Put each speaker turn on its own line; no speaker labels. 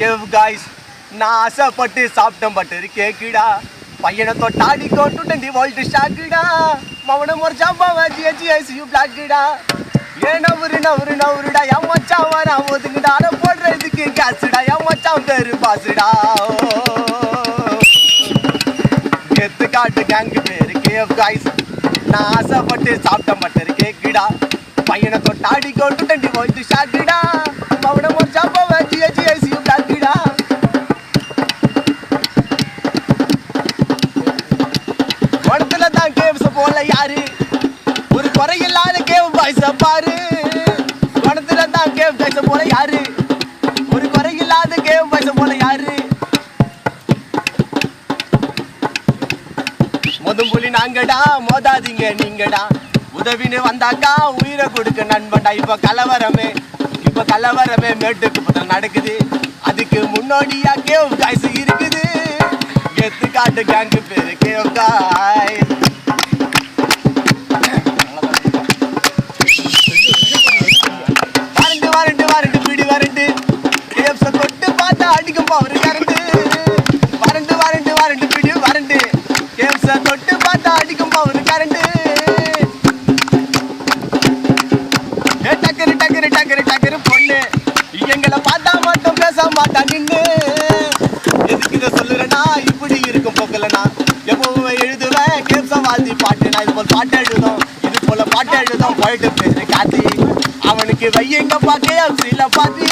Cave guys நான் ஆசைப்பட்டு சாப்பிட்டேன் பட்டு கேக்குடா. பையனை தொட்டாடி கொண்டு டுவெண்ட்டி வோல்ட் ஷாக்குடா மவன முறைச்சா பாவாஜி ஹெச்சி ஐசியூ பிளாக்குடா ஏன் நவரு நவரு நவருடா என் மச்சான் வரா ஒதுங்குடா அட போடுறதுக்கு கேஸுடா என் மச்சான் பேரு பாசுடா. கெத்து காட்டு கேங்கு பேரு கேஎஃப் காய்ஸ் நான் ஆசைப்பட்டு சாப்பிட்டேன் பட்டு கேக்குடா. பையனை தொட்டாடி கொண்டு டுவெண்ட்டி வோல்ட் ஷாக்குடா போல யாரு? ஒரு குறையில்லாத கேவ் பாய்ஸ பாரு. பணத்துல தான் கேவ் பாய்ஸ போல யாரு? ஒரு குறையில்லாத கேவ் பாய்ஸ போல யாரு? மொதும்புலி நாங்கடா மோதாதீங்க நீங்கடா. உதவின்னு வந்தாக்கா உயிரை கொடுக்க நண்பன்டா. இப்ப கலவரமே இப்ப கலவரமே மேட்டுக்கு நடக்குது. அதுக்கு முன்னோடியா கேவ் காய்ஸ் இருக்குது. கெத்து காட்டு கேங்கு பேரு கேவ் காய் பார்த்தா அடிக்கும் பவர் கரண்டு. ஏ டக்கரு டக்கரு டக்கரு டக்கரு பொண்ணு. எங்களை பார்த்தா மட்டும் பேச மாட்டா நின்னு. எதுக்கு இதை சொல்லுறேன்னா இப்படி இருக்கும் போக்கலனா எப்பவுமே எழுதுவேன் கேப்ஸ வாழ்த்தி பாட்டு. நான் இது போல் பாட்டு எழுதும். இது போல பாட்டு எழுதும். போயிட்டு பேரு காத்தி அவனுக்கு வையங்கப்பா கேப்ஸில பாத்தி